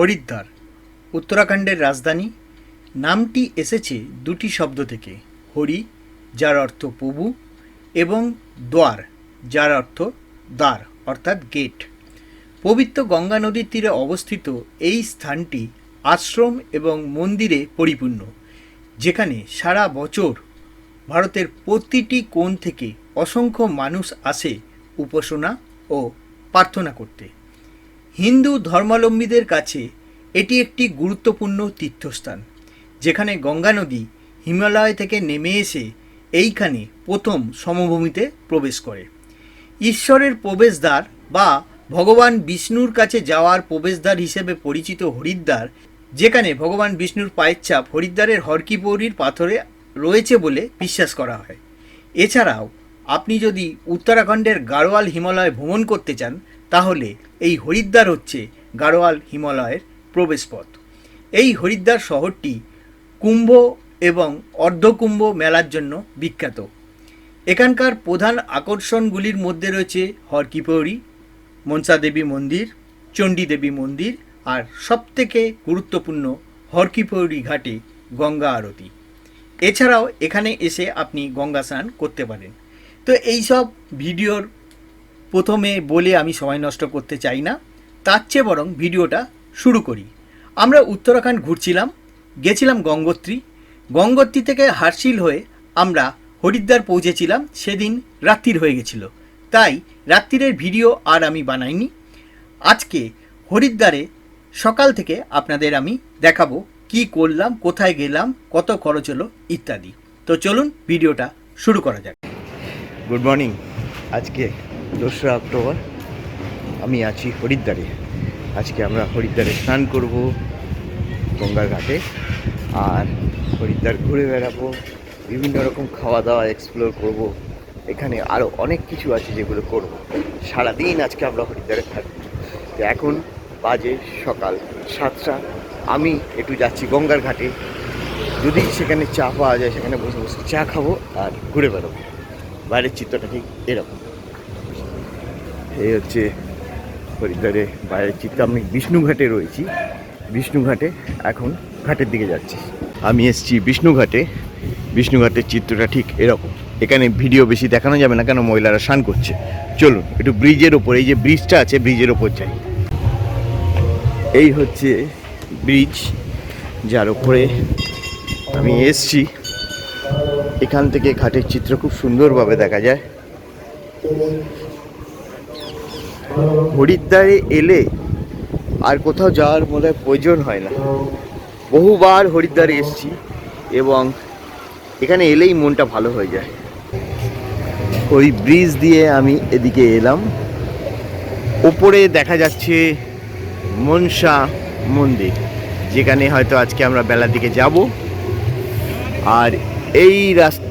হরিদ্বার, উত্তরাখণ্ডের রাজধানী। নামটি এসেছে দুটি শব্দ থেকে, হরি, যার অর্থ প্রভু, এবং দ্বার, যার অর্থ দ্বার, অর্থাৎ গেট। পবিত্র গঙ্গা নদীর তীরে অবস্থিত এই স্থানটি আশ্রম এবং মন্দিরে পরিপূর্ণ, যেখানে সারা বছর ভারতের প্রতিটি কোণ থেকে অসংখ্য মানুষ আসে উপাসনা ও প্রার্থনা করতে। হিন্দু ধর্মাবলম্বীদের কাছে এটি একটি গুরুত্বপূর্ণ তীর্থস্থান, যেখানে গঙ্গা নদী হিমালয় থেকে নেমে এসে এইখানে প্রথম সমভূমিতে প্রবেশ করে। ঈশ্বরের প্রবেশদ্বার বা ভগবান বিষ্ণুর কাছে যাওয়ার প্রবেশদ্বার হিসেবে পরিচিত হরিদ্বার, যেখানে ভগবান বিষ্ণুর পায়ের ছাপ হরিদ্বারের হরকিপৌরির পাথরে রয়েছে বলে বিশ্বাস করা হয়। এছাড়াও, আপনি যদি উত্তরাখণ্ডের গাড়োয়াল হিমালয় ভ্রমণ করতে চান তাহলে এই হরিদ্বার হচ্ছে গাড়োয়াল হিমালয়ের প্রবেশপথ। এই হরিদ্বার শহরটি কুম্ভ এবং অর্ধকুম্ভ মেলার জন্য বিখ্যাত। এখানকার প্রধান আকর্ষণগুলির মধ্যে রয়েছে হরকিপৌরি মনসা দেবী মন্দির চণ্ডী দেবী মন্দির আর সবথেকে গুরুত্বপূর্ণ হরকিপৌরি ঘাটে গঙ্গা আরতি। এছাড়াও এখানে এসে আপনি গঙ্গা স্নান করতে পারেন। তো এই সব ভিডিওর প্রথমে বলে আমি সময় নষ্ট করতে চাই না, তার চেয়ে বরং ভিডিওটা শুরু করি। আমরা উত্তরাখণ্ড ঘুরছিলাম, গেছিলাম গঙ্গোত্রী। গঙ্গোত্রী থেকে হার্সিল হয়ে আমরা হরিদ্বার পৌঁছেছিলাম, সেদিন রাত্রির হয়ে গেছিল। তাই রাত্রিরের ভিডিও আর আমি বানাইনি। আজকে হরিদ্বারে সকাল থেকে আপনাদের আমি দেখাবো কি করলাম, কোথায় গেলাম, কত খরচ হলো, ইত্যাদি। তো চলুন ভিডিওটা শুরু করা যাক। গুড মর্নিং আজকে দোসরা অক্টোবর। আমি আছি হরিদ্বারে। আজকে আমরা হরিদ্বারে স্নান করব গঙ্গার ঘাটে আর হরিদ্বার ঘুরে বেড়াবো, বিভিন্ন রকম খাওয়া দাওয়া এক্সপ্লোর করব। এখানে আরও অনেক কিছু আছে যেগুলো করব। সারাদিন আজকে আমরা হরিদ্বারে থাকব। তো এখন বাজে সকাল সাতটা। আমি একটু যাচ্ছি গঙ্গার ঘাটে। যদি সেখানে চা পাওয়া যায়, সেখানে বসে বসে চা খাব আর ঘুরে বেড়াবো। বাইরের চিত্রটা ঠিক এরকম। এই হচ্ছে হরিদ্বারে বাইরের চিত্র আমি বিষ্ণুঘাটে রয়েছি। বিষ্ণুঘাটে এখন ঘাটের দিকে যাচ্ছি। আমি এসেছি বিষ্ণুঘাটে। বিষ্ণুঘাটের চিত্রটা ঠিক এরকম। এখানে ভিডিও বেশি দেখানো যাবে না, কেন মহিলারা স্নান করছে। চলুন, একটু ব্রিজের ওপর এই যে ব্রিজটা আছে, ব্রিজের ওপর যাই। এই হচ্ছে ব্রিজ, যার ওপরে আমি এসছি। এখান থেকে ঘাটের চিত্র খুব সুন্দরভাবে দেখা যায়। হরিদ্বারে এলে আর কোথাও যাওয়ার মনে প্রয়োজন হয় না। বহুবার হরিদ্বারে এসেছি এবং এখানে এলেই মনটা ভালো হয়ে যায়। ওই ব্রিজ দিয়ে আমি এদিকে এলাম। ওপরে দেখা যাচ্ছে মনসা মন্দির, যেখানে হয়তো আজকে আমরা বেলার দিকে যাব। আর এই রাস্তা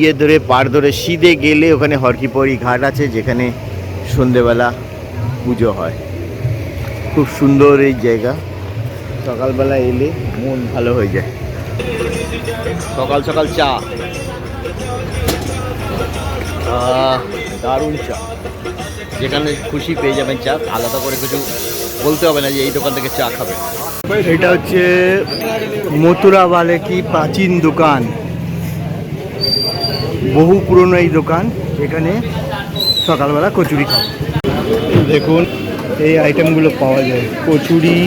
ইয়ে ধরে পার ধরে সিধে গেলে ওখানে হরকিপরি ঘাট আছে, যেখানে সন্ধেবেলা পুজো হয়। খুব সুন্দর এই জায়গা। সকালবেলা এলে মন ভালো হয়ে যায়। সকাল সকাল চা। দারুণ চা। যেখানে খুশি পেয়ে যাবেন চা আলাদা করে কিছু বলতে হবে না যে এই দোকান থেকে চা খাবে। এটা হচ্ছে মথুরা বালে কি প্রাচীন দোকান। বহু পুরনো এই দোকান। এখানে সকালবেলা কচুরি খাব। দেখুন, এই আইটেমগুলো পাওয়া যায়। কচুরি,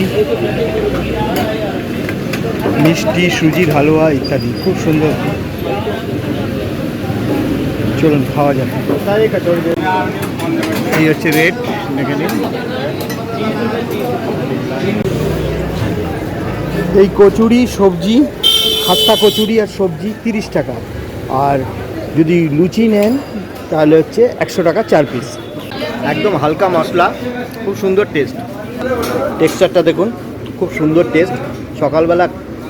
মিষ্টি, সুজির হালুয়া ইত্যাদি, খুব সুন্দর। চলুন, খাওয়া যাক। এই হচ্ছে রেট এখানে এই কচুরি, সবজি খাস্তা কচুরি আর সবজি তিরিশ টাকা। আর যদি লুচি নেন, তাহলে হচ্ছে একশো টাকা চার পিস একদম হালকা মশলা, খুব সুন্দর টেস্ট টেক্সচারটা দেখুন, খুব সুন্দর টেস্ট সকালবেলা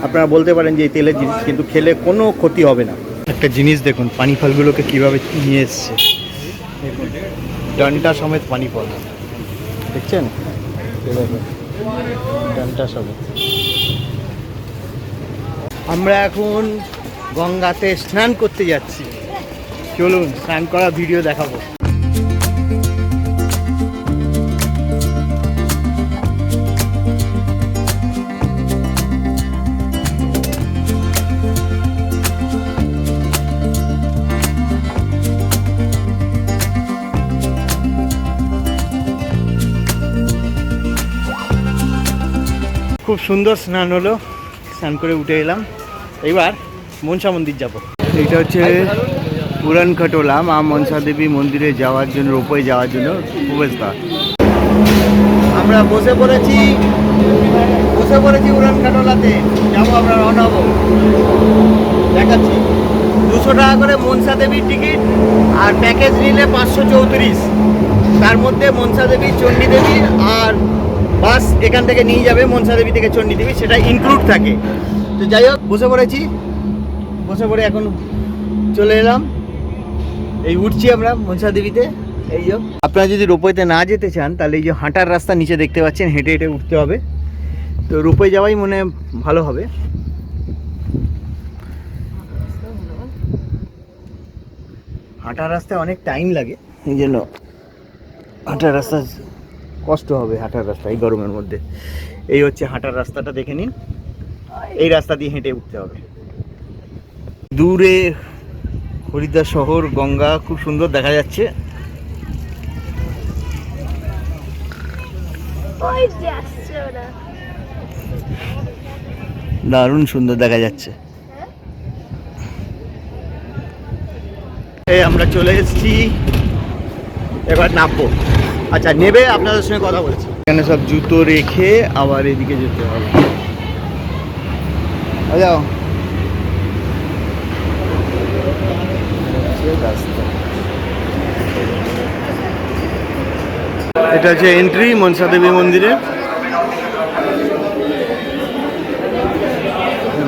আপনারা বলতে পারেন যে এই তেলের জিনিস, কিন্তু খেলে কোনো ক্ষতি হবে না। একটা জিনিস দেখুন, পানি ফলগুলোকে কীভাবে নিয়ে এসছে। ডান্টা সমেত পানি ফল। দেখছেন? ডান্টা সমেত। আমরা এখন গঙ্গাতে স্নান করতে যাচ্ছি। চলুন, স্নান করা ভিডিও দেখাবো। খুব সুন্দর স্নান হলো। স্নান করে উঠে এলাম। এবার মনসা মন্দির যাব। এটা হচ্ছে পুরান খটোলা মা মনসা দেবী মন্দিরে যাওয়ার জন্য রোপয়ে যাওয়ার জন্য প্রবেশদ্বার। আমরা বসে পড়েছি বসে পড়েছি উড়ান কাটোলাতে যাব আমরা রওনা হব। দেখাচ্ছি। দুশো টাকা করে মনসা দেবীর টিকিট আর প্যাকেজ নিলে পাঁচশো চৌত্রিশ। তার মধ্যে মনসা দেবী চণ্ডী দেবী আর বাস এখান থেকে নিয়ে যাবে মনসা দেবী থেকে চণ্ডী দেবী, সেটা ইনক্লুড থাকে। তো যাই হোক, বসে পড়েছি। বসে পড়ে এখন চলে এলাম। এই উঠছি আমরা মনসা দেবীতে। এই যে আপনারা যদি রোপওয়েতে না যেতে চান, তাহলে এই যে হাঁটার রাস্তা নিচে দেখতে পাচ্ছেন, হেঁটে হেঁটে উঠতে হবে। তো রোপওয়ে যাওয়াই মনে ভালো হবে। হাঁটার রাস্তায় অনেক টাইম লাগে। এই জন্য হাঁটার রাস্তা কষ্ট হবে হাঁটার রাস্তা এই গরমের মধ্যে। এই হচ্ছে হাঁটার রাস্তাটা দেখে নিন। এই রাস্তা দিয়ে হেঁটে উঠতে হবে। দূরে হরিদ্বার শহর গঙ্গা খুব সুন্দর দেখা যাচ্ছে। দারুণ সুন্দর দেখা যাচ্ছে। আমরা চলে এসেছি এবার নামবো। আচ্ছা নেবে, আপনাদের সঙ্গে কথা বলছি। এখানে সব জুতো রেখে আবার এদিকে যেতে হবে। যাও। এটা হচ্ছে এন্ট্রি মনসা দেবী মন্দিরে।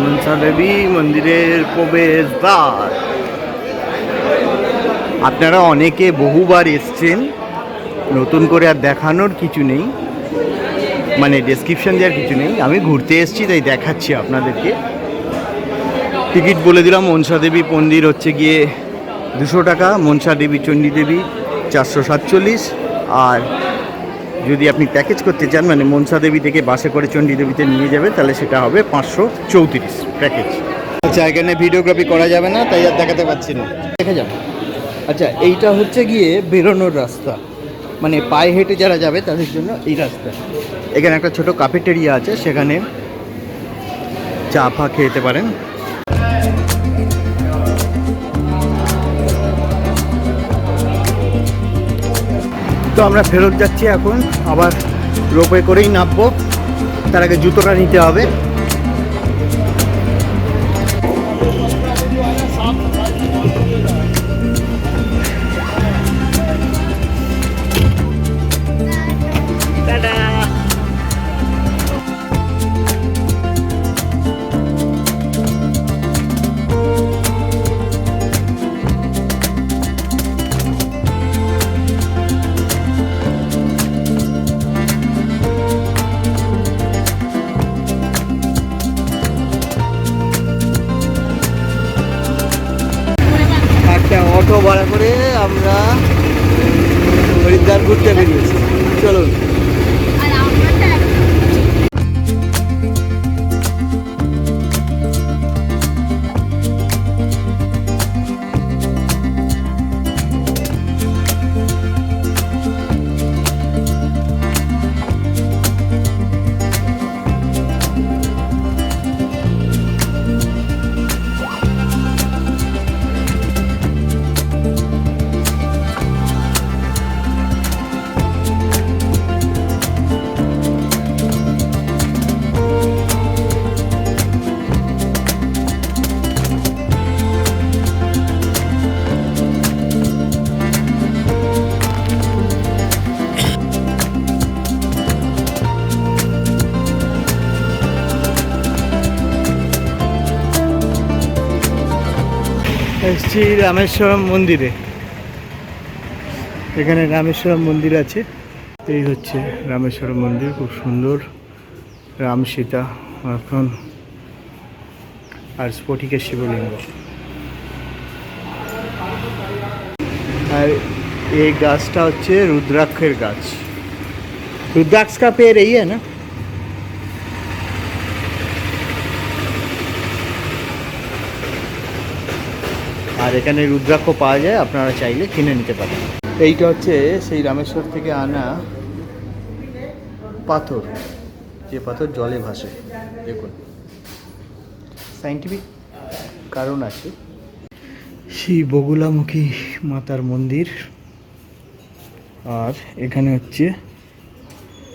মনসা দেবী মন্দিরের প্রবেশদ্বার। আপনারা অনেকে বহুবার এসছেন। নতুন করে আর দেখানোর কিছু নেই। মানে ডেসক্রিপশন দেওয়ার কিছু নেই। আমি ঘুরতে এসেছি, তাই দেখাচ্ছি আপনাদেরকে। টিকিট বলে দিলাম, মনসা দেবী মন্দির হচ্ছে গিয়ে দুশো টাকা, মনসা দেবী, চণ্ডী দেবী চারশো সাতচল্লিশ। আর যদি আপনি প্যাকেজ করতে চান মানে মনসা দেবী থেকে বাসে করে চণ্ডী দেবীতে নিয়ে যাবে তাহলে সেটা হবে পাঁচশো চৌত্রিশ প্যাকেজ আচ্ছা এখানে ভিডিওগ্রাফি করা যাবে না, তাই আর দেখাতে পাচ্ছি না। দেখা যাবে আচ্ছা এইটা হচ্ছে গিয়ে বেরোনোর রাস্তা। মানে পায়ে হেঁটে যারা যাবে তাদের জন্য এই রাস্তা। এখানে একটা ছোট কাফেটেরিয়া আছে, সেখানে চা ফা খেতে পারেন। তো আমরা ফেরত যাচ্ছি এখন, আবার রোপে করেই নামবো। তার আগে জুতোটা নিতে হবে। অটো ভাড়া করে আমরা হরিদ্বার ঘুরতে বেরিয়েছি। চলুন। এসেছি রামেশ্বরম মন্দিরে। এখানে রামেশ্বরম মন্দির আছে। এই হচ্ছে রামেশ্বরম মন্দির, খুব সুন্দর। রাম সীতা এখন আর স্ফটিকের শিবলিঙ্গ। আর এই গাছটা হচ্ছে রুদ্রাক্ষের গাছ। রুদ্রাক্ষ কাপের এই হ্যাঁ না? আর এখানে রুদ্রাক্ষ পাওয়া যায় আপনারা চাইলে কিনে নিতে পারেন। এইটা হচ্ছে সেই রামেশ্বর থেকে আনা পাথর। যে পাথর জলে ভাসে। দেখুন। সাইন্টিফিক কারণ আছে। শ্রী বগুলামুখী মাতার মন্দির। আর এখানে হচ্ছে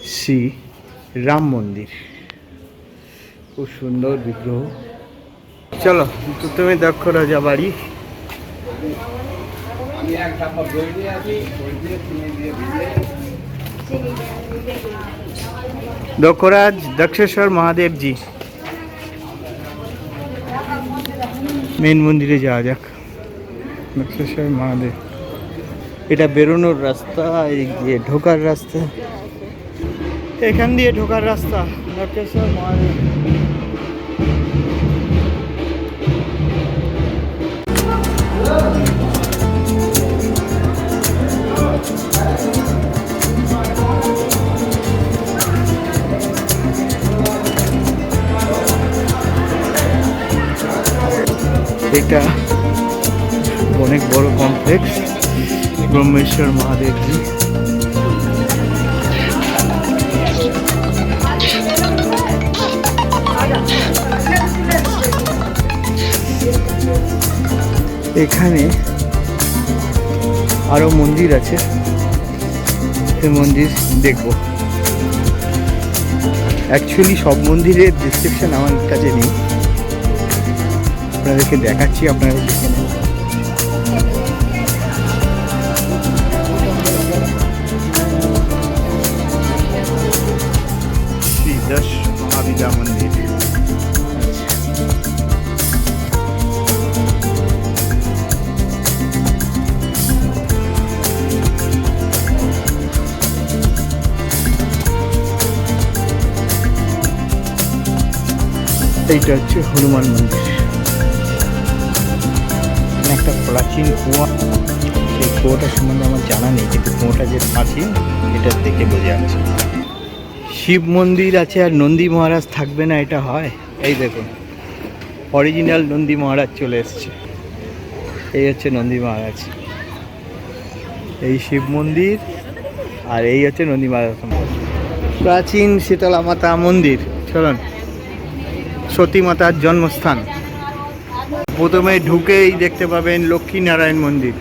শ্রী রাম মন্দির। খুব সুন্দর বিগ্রহ। চলো তো তুমি দক্ষ রাজা বাড়ি দক্ষরাজ দক্ষেশ্বর মহাদেব জি মেন মন্দিরে যাওয়া যাক। দক্ষেশ্বর মহাদেব। এটা বেরোনোর রাস্তা, এই যে ঢোকার রাস্তা। এখান দিয়ে ঢোকার রাস্তা, দক্ষেশ্বর মহাদেব। এটা অনেক বড় কমপ্লেক্স ব্রহ্মেশ্বর মহাদেবজি। এখানে আরও মন্দির আছে সেই মন্দির দেখব। অ্যাকচুয়ালি সব মন্দিরের ডিসক্রিপশন আমার কাছে নেই। আপনাদেরকে দেখাচ্ছি আপনারা দেখে নেন শ্রী দশ মহাবিদ্যা মন্দির এইটা হচ্ছে হনুমান মন্দির। প্রাচীন কুয়া, সেই কুয়োটা সম্বন্ধে আমার জানা নেই, কিন্তু কুয়োটা যে প্রাচীন এটা দেখে বোঝা যাচ্ছে। শিব মন্দির আছে আর নন্দী মহারাজ থাকবে না, এটা হয়। এই দেখুন অরিজিনাল নন্দী মহারাজ চলে এসছে। এই হচ্ছে নন্দী মহারাজ। এই শিব মন্দির আর এই হচ্ছে নন্দী মহারাজ প্রাচীন শীতলা মাতা মন্দির, চলুন। সতী মাতার জন্মস্থান। প্রথমে ঢুকেই দেখতে পাবেন লক্ষ্মী নারায়ণ মন্দির।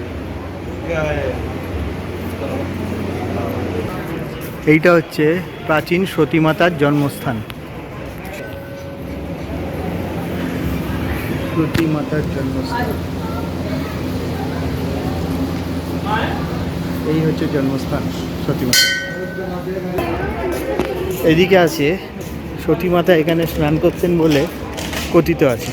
এইটা হচ্ছে প্রাচীন সতী মাতার জন্মস্থান। সতী মাতার জন্মস্থান। এই হচ্ছে জন্মস্থান সতী মাতা। এদিকে আছে সতী মাতা এখানে স্নান করতেন বলে কথিত আছে।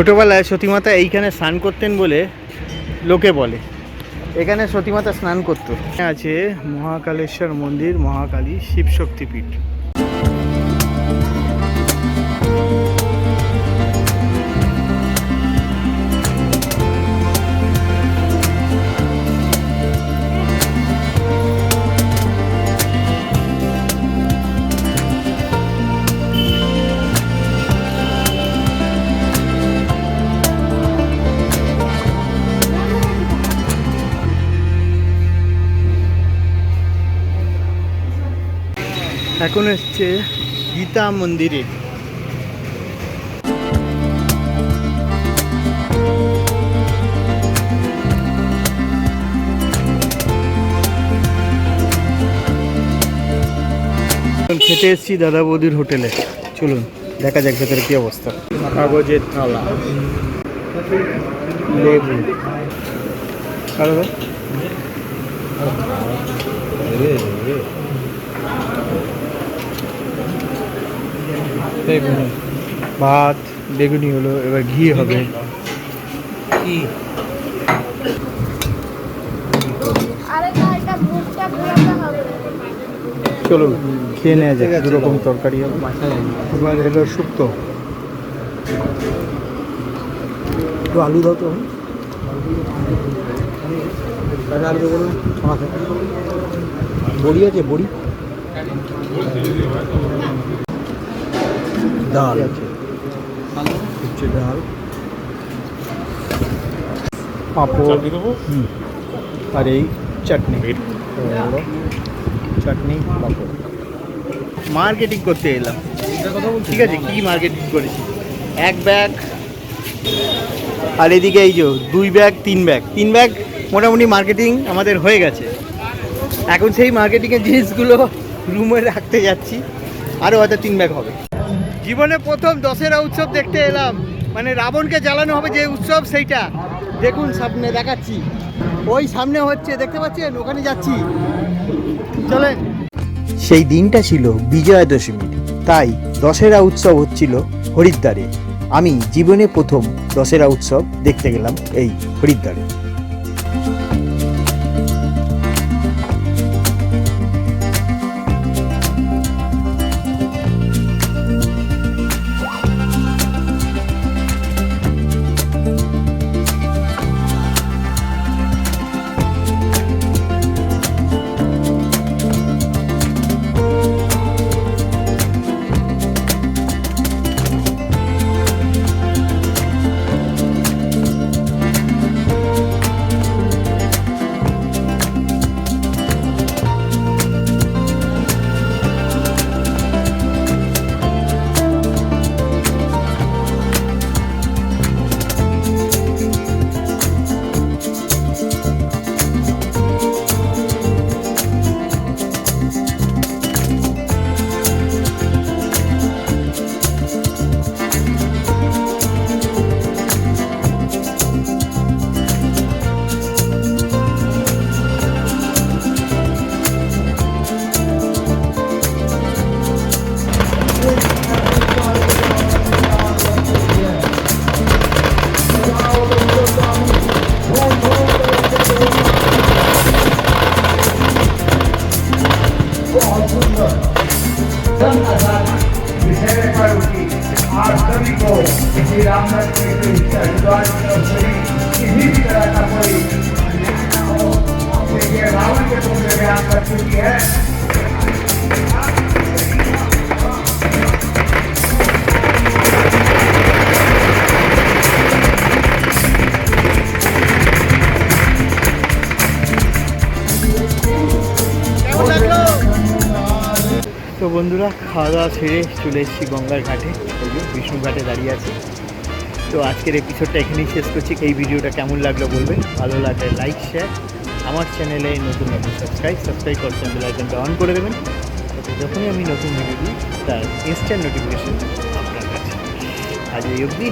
ছোটবেলায় সতীমাতা এইখানে স্নান করতেন বলে লোকে বলে। এখানে সতীমাতা স্নান করতো। আছে মহাকালেশ্বর মন্দির, মহাকালী শিব এখন এসছে গীতা মন্দিরে। খেতে এসেছি দাদা বৌদির হোটেলে। চলুন, দেখা যাক ভেতরে কি অবস্থা। কাগজের থালা। লেবু। আর বেগুনি ভাত বেগুনি হলো এবার ঘি হবে। চলো খেয়ে নেওয়া যাক দু রকম তরকারি হবে। এবার শুক্তো। একটু আলু দাও তো। আলু দেবো বড়ি আছে বড়ি? ডাল। আছে। হচ্ছে ডাল। পাঁপড়। হুম। আর এই চাটনি। চাটনি পাঁপড়। মার্কেটিং করতে এলাম। ঠিক আছে কি মার্কেটিং করেছি? এক ব্যাগ আর এদিকে এই যে দুই ব্যাগ তিন ব্যাগ তিন ব্যাগ মোটামুটি মার্কেটিং আমাদের হয়ে গেছে। এখন সেই মার্কেটিংয়ের জিনিসগুলো রুমে রাখতে যাচ্ছি। আরও হয়তো তিন ব্যাগ হবে। জীবনে প্রথম দশেরা উৎসব দেখতে এলাম। মানে রাবণকে জ্বালানো হবে যে উৎসব, সেইটা। দেখুন সামনে, দেখাচ্ছি। ওই সামনে হচ্ছে, দেখতে পাচ্ছেন? ওখানে যাচ্ছি। চলেন। সেই দিনটা ছিল বিজয়া দশমীর তাই দশেরা উৎসব হচ্ছিল হরিদ্বারে। আমি জীবনে প্রথম দশেরা উৎসব দেখতে গেলাম এই হরিদ্বারে। বন্ধুরা খাওয়া দাওয়া সেরে চলে এসেছি গঙ্গার ঘাটে ওই বিষ্ণু ঘাটে দাঁড়িয়ে আছি। তো আজকের এপিসোডটা এখানেই শেষ করছি। এই ভিডিওটা কেমন লাগল বলবে ভালো লাগলে লাইক শেয়ার আমার চ্যানেলে নতুন নতুন সাবস্ক্রাইব সাবস্ক্রাইব করছেন বেল আইকনটা অন করে দেবেন। যখনই আমি নতুন ভিডিও দিই, তার ইনস্ট্যান্ট নোটিফিকেশন আপনার কাছে আজ এই অবধি।